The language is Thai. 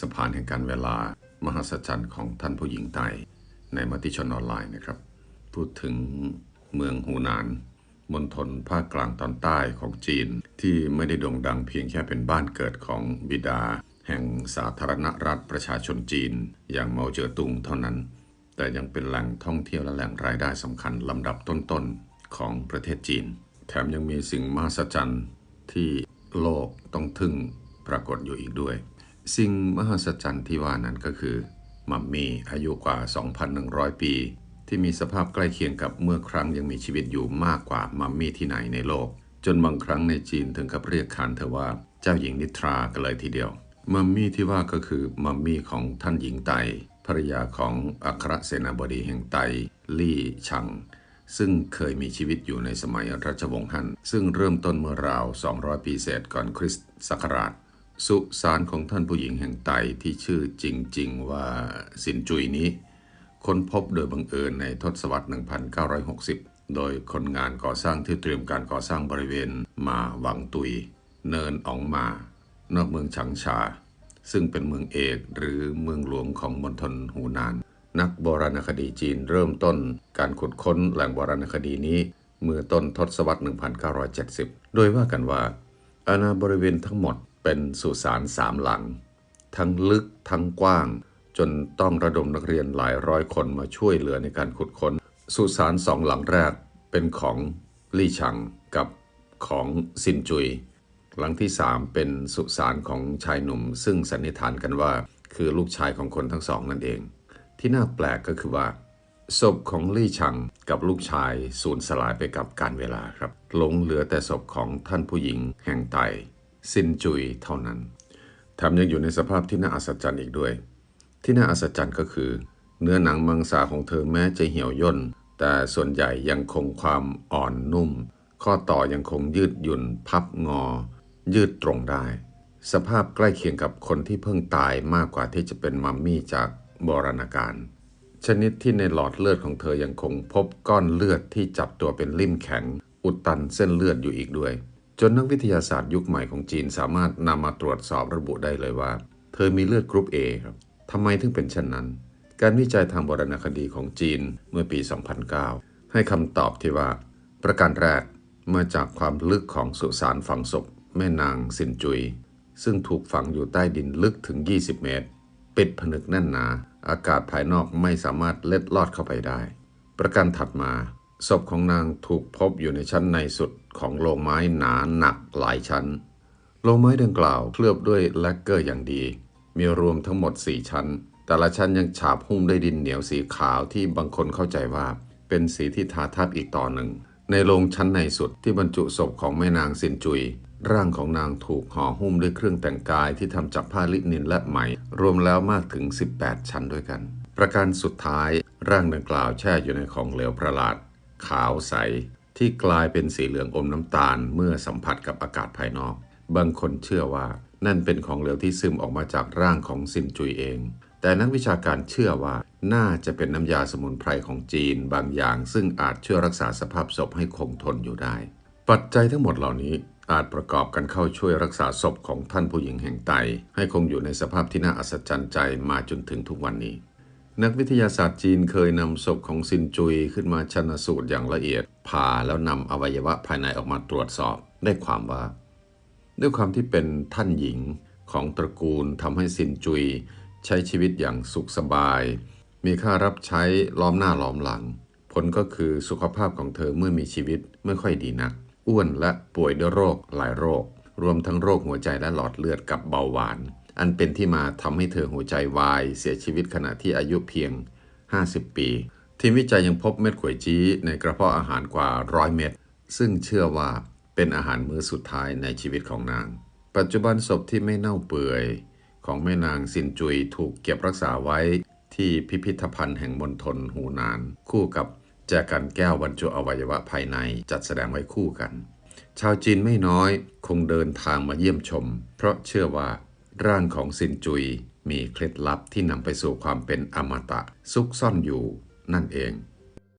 สะพานแห่งการเวลามหัศจรรย์ของท่านผู้หญิงไตในมติชนออนไลน์นะครับ พูดถึงเมืองหูหนานมณฑลภาคกลางตอนใต้ของจีน ที่ไม่ได้โด่งดังเพียงแค่เป็นบ้านเกิดของบิดา แห่งสาธารณรัฐประชาชนจีน อย่างเมาเจ๋อตุงเท่านั้น แต่ยังเป็นแหล่งท่องเที่ยวและแหล่งรายได้สำคัญลำดับต้นๆของประเทศจีน แถมยังมีสิ่งมหัศจรรย์ที่โลกต้องทึ่งปรากฏอยู่อีกด้วย สิ่งมหัศจรรย์ที่ว่านั้นก็คือ มัมมี่อายุกว่า 2,100 ปี ที่มีสภาพใกล้เคียงกับเมื่อครั้งยังมีชีวิตอยู่มากกว่ามัมมี่ที่ไหนในโลก จนบางครั้งในจีนถึงกับเรียกขานเธอว่าเจ้าหญิงนิทรากันเลยทีเดียว มัมมี่ที่ว่าก็คือมัมมี่ของท่านหญิงไตภรรยาของอัครเสนาบดีแห่งไตลี่ชัง ซึ่งเคยมีชีวิตอยู่ในสมัยรัชวงศ์ฮั่นซึ่งเริ่มต้นเมื่อราว 200 ปีเศษก่อนคริสต์ศักราช สุสานของท่านผู้หญิงแห่งไตที่ชื่อจริง ๆ ว่าสินจุยนี้ ค้นพบโดยบังเอิญในทศวรรษ 1960 โดยคนงานก่อสร้างที่เตรียมการก่อสร้างบริเวณมาหวังตุย เนินอองมา นอกเมืองฉางชา ซึ่งเป็นเมืองเอกหรือเมืองหลวงของมณฑลหูนาน นักโบราณคดีจีนเริ่มต้นการขุดค้นแหล่งโบราณคดีนี้เมื่อต้นทศวรรษ 1970 โดยว่ากันว่าอาณาบริเวณทั้งหมด เป็นสุสานสามหลัง ทั้งลึกทั้งกว้าง จนต้องระดมนักเรียนหลายร้อยคนมาช่วยเหลือในการขุดค้น สุสานสองหลังแรกเป็นของลี่ชังกับของซินจุย หลังที่สามเป็นสุสานของชายหนุ่ม ซึ่งสันนิษฐานกันว่าคือลูกชายของคนทั้งสองนั่นเอง ที่น่าแปลกก็คือว่าศพของลี่ชังกับลูกชายสูญสลายไปกับการเวลาครับหลงเหลือแต่ศพของท่านผู้หญิงแห่งไต ซินจุยเท่านั้นแถมยังอยู่ในสภาพที่น่าอัศจรรย์อีกด้วย ที่น่าอัศจรรย์ก็คือ เนื้อหนังมังสาของเธอแม้จะเหี่ยวย่น แต่ส่วนใหญ่ยังคงความอ่อนนุ่ม ข้อต่อยังคงยืดหยุ่น พับงอ ยืดตรงได้ สภาพใกล้เคียงกับคนที่เพิ่งตายมากกว่าที่จะเป็นมัมมี่จากโบราณกาลชนิดที่ในหลอดเลือดของเธอยังคงพบก้อนเลือดที่จับตัวเป็นลิ่มแข็ง อุดตันเส้นเลือดอยู่อีกด้วย จนนักวิทยาศาสตร์ยุคใหม่ของจีนสามารถนำมาตรวจสอบระบุได้เลยว่า เธอมีเลือดกรุ๊ป A ครับทำไมถึงเป็นเช่นนั้น การวิจัยทางโบราณคดีของจีนเมื่อปี 2009 ให้คำตอบที่ว่า ประการแรกมาจากความลึกของสุสานฝังศพ แม่นางสินจุย ซึ่งถูกฝังอยู่ใต้ดินลึกถึง 20 เมตร ปิดผนึกแน่นหนา อากาศภายนอกไม่สามารถเล็ดลอดเข้าไปได้ ประการถัดมา ศพของนางถูกพบอยู่ในชั้นในสุดของโลงไม้หนาหนักหลายชั้น โลงไม้ดังกล่าวเคลือบด้วยแลกเกอร์อย่างดี มีรวมทั้งหมด 4 ชั้น แต่ละชั้นยังฉาบหุ้มด้วยดินเหนียวสีขาวที่บางคนเข้าใจว่า เป็นสีที่ทาทับอีกต่อหนึ่ง ในโรงชั้นในสุดที่บรรจุศพของแม่นางสินจุย ร่างของนางถูกห่อหุ้มด้วยเครื่องแต่งกายที่ทำจากผ้าลินินและไหม รวมแล้วมากถึง 18 ชั้นด้วยกัน ประการสุดท้ายร่างดังกล่าวแช่อยู่ในของเหลวประหลาด ขาวใส ที่กลายเป็นสีเหลืองอมน้ำตาลเมื่อสัมผัสกับอากาศภายนอก บางคนเชื่อว่านั่นเป็นของเหลวที่ซึมออกมาจากร่างของซินจุยเอง แต่นักวิชาการเชื่อว่าน่าจะเป็นน้ำยาสมุนไพรของจีนบางอย่าง ซึ่งอาจช่วยรักษาสภาพศพให้คงทนอยู่ได้ ปัจจัยทั้งหมดเหล่านี้อาจประกอบกันเข้าช่วยรักษาศพของท่านผู้หญิงแห่งไต ให้คงอยู่ในสภาพที่น่าอัศจรรย์ใจมาจนถึงทุกวันนี้ นักวิทยาศาสตร์จีนเคยนำศพของซินจุยขึ้นมาชันสูตรอย่างละเอียดผ่าแล้วนำอวัยวะภายในออกมาตรวจสอบ ได้ความว่า ด้วยความที่เป็นท่านหญิงของตระกูลทำให้ซินจุย ใช้ชีวิตอย่างสุขสบาย มีค่ารับใช้ล้อมหน้าล้อมหลัง ผลก็คือสุขภาพของเธอเมื่อมีชีวิตไม่ค่อยดีนัก อ้วนและป่วยด้วยโรคหลายโรค รวมทั้งโรคหัวใจและหลอดเลือดกับเบาหวาน อันเป็นที่มาทำให้เธอหัวใจวาย เสียชีวิตขณะที่อายุเพียง 50 ปี ทีมวิจัยยังพบเม็ดขวยจี้ในกระเพาะอาหารกว่าร้อยเม็ดซึ่งเชื่อว่าเป็นอาหารมื้อสุดท้ายในชีวิตของนาง ปัจจุบันศพที่ไม่เน่าเปื่อย ของแม่นางซินจุยถูกเก็บรักษาไว้ที่พิพิธภัณฑ์แห่งมณฑลหูนาน คู่กับแจกันแก้วบรรจุอวัยวะภายในจัดแสดงไว้คู่กัน ชาวจีนไม่น้อยคงเดินทางมาเยี่ยมชม เพราะเชื่อว่า ร่างของซินจุยมีเคล็ดลับที่นำไปสู่ความเป็นอมตะซุกซ่อนอยู่นั่นเอง